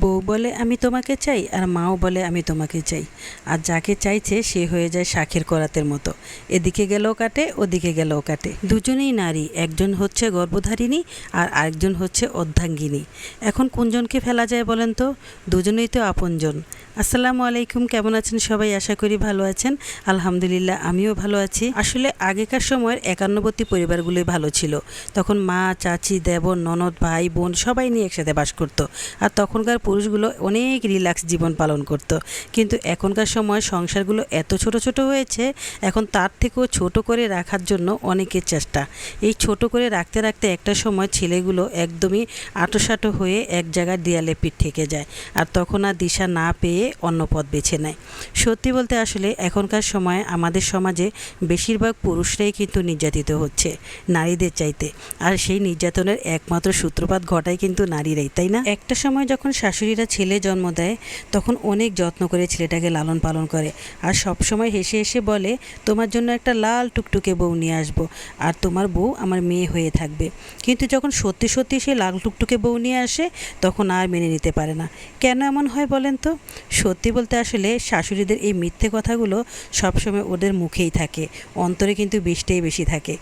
বউ বলে আমি তোমাকে চাই আর মাও বলে আমি তোমাকে চাই। আর যাকে চাইছে সে হয়ে যায় শাখের করাতের মতো। এদিকে গেলেও কাটে, ওদিকে গেলেও কাটে। দুজনেই নারী, একজন হচ্ছে গর্ভধারিণী আর আরেকজন হচ্ছে অর্ধাঙ্গিনী। এখন কোনজনকে ফেলা যায় বলেন তো? দুজনেই তো আপনজন। আসসালামু আলাইকুম, কেমন আছেন সবাই? আশা করি ভালো আছেন। আলহামদুলিল্লাহ, আমিও ভালো আছি। আসলে আগেকার সময়ের একান্নবর্তী পরিবারগুলোই ভালো ছিল। তখন মা, চাচি, দেবর, ননদ, ভাই, বোন সবাই নিয়ে একসাথে বাস করতো। আর তখনকার পুরুষগুলো অনেক রিল্যাক্স জীবন পালন করত। কিন্তু এখনকার সময় সংসারগুলো এত ছোট ছোট হয়েছে, এখন তার থেকেও ছোট করে রাখার জন্য অনেকের চেষ্টা। এই ছোট করে রাখতে রাখতে একটা সময় ছেলেগুলো একদমই আটোসাটো হয়ে এক জায়গায় দেয়ালে পিঠ থেকে যায়। আর তখন আর দিশা না পেয়ে অন্য পথ বেছে নেয়। সত্যি বলতে আসলে এখনকার সময় আমাদের সমাজে বেশিরভাগ পুরুষরাই কিন্তু নির্যাতিত হচ্ছে, নারীদের চাইতে। আর সেই নির্যাতনের একমাত্র সূত্রপাত ঘটায় কিন্তু নারীরাই, তাই না? একটা সময় যখন শাশুড়িরা ছেলে জন্ম দেয়, তখন অনেক যত্ন করে ছেলেটাকে লালন পালন করে। আর সব সময় হেসে হেসে বলে, তোমার জন্য একটা লাল টুকটুকে বউ নিয়ে আসব, আর তোমার বউ আমার মেয়ে হয়ে থাকবে। কিন্তু যখন সত্যি সত্যি সে লাল টুকটুকে বউ নিয়ে আসে, তখন আর মেনে নিতে পারে না। কেন এমন হয় বলেন তো? সত্যি বলতে আসলে শাশুড়িদের এই মিথ্যে কথাগুলো সবসময় ওদের মুখেই থাকে। অন্তরে কিন্তু বিষটাই বেশি থাকে।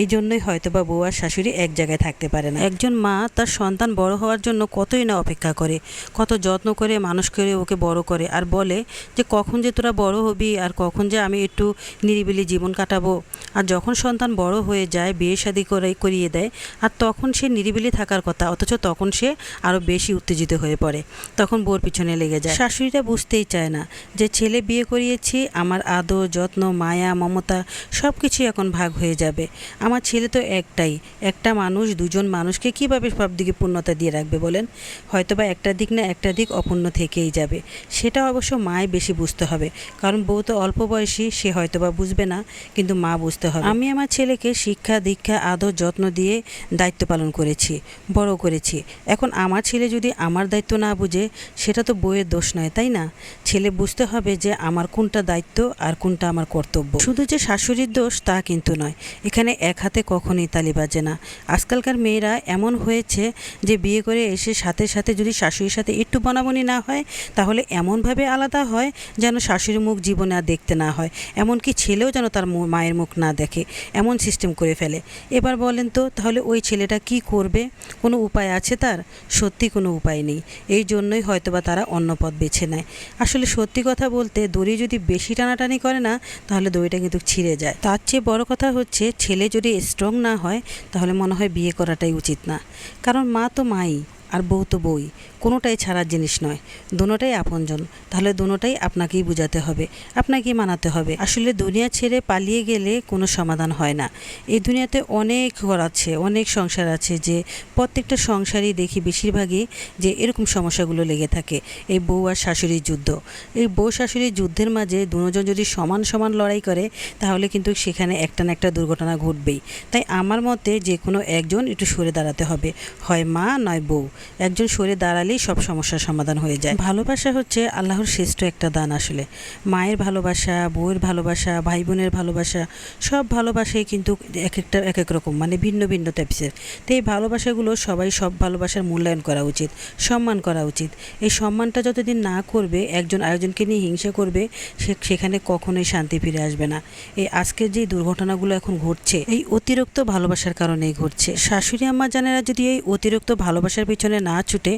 এই জন্যই হয়তো বা বউ আর শাশুড়ি এক জায়গায় থাকতে পারে না। একজন মা তার সন্তান বড় হওয়ার জন্য কতই না অপেক্ষা করে, কত যত্ন করে মানুষ করে ওকে বড় করে আর বলে যে কখন যে তোরা বড় হবি আর কখন যে আমি একটু নিরিবিলি জীবন কাটাবো। আর যখন সন্তান বড় হয়ে যায়, বিয়ে শাদি করে, করিয়ে দেয়, আর তখন সে নিরিবিলি থাকার কথা, অথচ তখন সে আরও বেশি উত্তেজিত হয়ে পড়ে। তখন বোর পিছনে লেগে যায়। শাশুড়িটা বুঝতেই চায় না যে ছেলে বিয়ে করিয়েছি, আমার আদর, যত্ন, মায়া, মমতা সব কিছুই এখন ভাগ হয়ে যাবে। আমার ছেলে তো একটাই, একটা মানুষ, দুজন মানুষকে কীভাবে সব দিকে পূর্ণতা দিয়ে রাখবে বলেন? হয়তোবা একটা দিক না একটা দিক অপূর্ণ থেকেই যাবে। সেটা অবশ্য মায় বেশি বুঝতে হবে, কারণ বউ তো অল্প বয়সী, সে হয়তোবা বুঝবে না, কিন্তু মা বুঝতে হবে। আমি আমার ছেলেকে শিক্ষা, দীক্ষা, আদর, যত্ন দিয়ে দায়িত্ব পালন করেছি, বড় করেছি। এখন আমার ছেলে যদি আমার দায়িত্ব না বুঝে, সেটা তো বইয়ের দোষ নয়, তাই না? ছেলে বুঝতে হবে যে আমার কোনটা দায়িত্ব আর কোনটা আমার কর্তব্য। শুধু যে শাশুড়ির দোষ তা কিন্তু নয়, এখানে এক হাতে কখনই তালি বাজে না। আজকালকার মেয়েরা এমন হয়েছে যে বিয়ে করে এসে সাথে সাথে যদি শাশুড়ির সাথে একটু বনাবনি না হয়, তাহলে এমনভাবে আলাদা হয় যেন শাশুড়ির মুখ জীবনে আর দেখতে না হয়। এমনকি ছেলেও যেন তার মায়ের মুখ না দেখে। এমন সিস্টেম করে ফেলে। এবার বলেন তো, তাহলে ওই ছেলেটা কি করবে? কোনো উপায় আছে তার? সত্যি কোনো উপায় নেই। এই জন্যই হয়তোবা তারা অন্য পথ বেছে নেয়। আসলে সত্যি কথা বলতে দড়ি যদি বেশি টানাটানি করে না, তাহলে দড়িটা কিন্তু ছিঁড়ে যায়। তার চেয়ে বড় কথা হচ্ছে, ছেলে যদি স্ট্রং না হয়, তাহলে মনে হয় বিয়ে করাটাই উচিত না। কারণ মা তো মাই, আর বউ তো বই। কোনোটাই ছাড়ার জিনিস নয়। দোনোটাই আপনজন। তাহলে দোনোটাই আপনাকেই বুঝাতে হবে, আপনাকেই মানাতে হবে। আসলে দুনিয়া ছেড়ে পালিয়ে গেলে কোনো সমাধান হয় না। এই দুনিয়াতে অনেক ঘর আছে, অনেক সংসার আছে যে প্রত্যেকটা সংসারই দেখি বেশিরভাগই যে এরকম সমস্যাগুলো লেগে থাকে। এই বউ আর শাশুড়ির যুদ্ধ। এই বউ শাশুড়ির যুদ্ধের মাঝে দুজন যদি সমান সমান লড়াই করে, তাহলে কিন্তু সেখানে একটা না একটা দুর্ঘটনা ঘটবেই। তাই আমার মতে যে কোনো একজন একটু সরে দাঁড়াতে হবে। হয় মা, নয় বউ। একজন সরে দাঁড়ালেই সব সমস্যার সমাধান হয়ে যায়। ভালোবাসা হচ্ছে আল্লাহর শ্রেষ্ঠ একটা দান আসলে। মায়ের ভালোবাসা, বউয়ের ভালোবাসা ভাই বোনের ভালোবাসা, সব ভালোবাসাই কিন্তু এক একটা, এক এক রকম মানে ভিন্ন ভিন্ন টাইপসের তো এই ভালোবাসাগুলো সবাই সব ভালোবাসার মূল্যায়ন করা উচিত, সম্মান করা উচিত। এই সম্মানটা যতদিন না করবে, একজন আয়োজনকে নিয়ে হিংসা করবে, সে, সেখানে কখনোই শান্তি ফিরে আসবে না। এই আজকের যে দুর্ঘটনাগুলো এখন ঘটছে, এই অতিরিক্ত ভালোবাসার কারণেই ঘটছে। শাশুড়ি আম্মা জানেরা যদি এই অতিরিক্ত ভালোবাসার পিছনে না ছুটে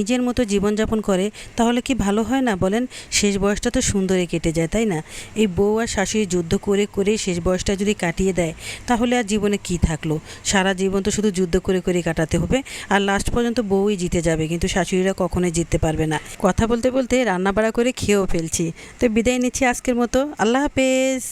নিজের মতো জীবনযাপন করে, তাহলে কি ভালো হয় না? বলেন, শেষ বয়সটা তো সুন্দরে কেটে যায়, তাই না? এই বউ আর শাশুড়ি যুদ্ধ করে করে শেষ বয়সটা যদি কাটিয়ে দেয়, তাহলে আর জীবনে কি থাকল? সারা জীবন তো শুধু যুদ্ধ করে করে কাটাতে হবে, আর লাস্ট পর্যন্ত বউই জিতে যাবে, কিন্তু শাশুড়িরা কখনোই জিততে পারবে না। কথা বলতে বলতে রান্না বাড়া করে খেয়েও ফেলছি। তো বিদায় নিচ্ছি আজকের মতো। আল্লাহ হাফেজ।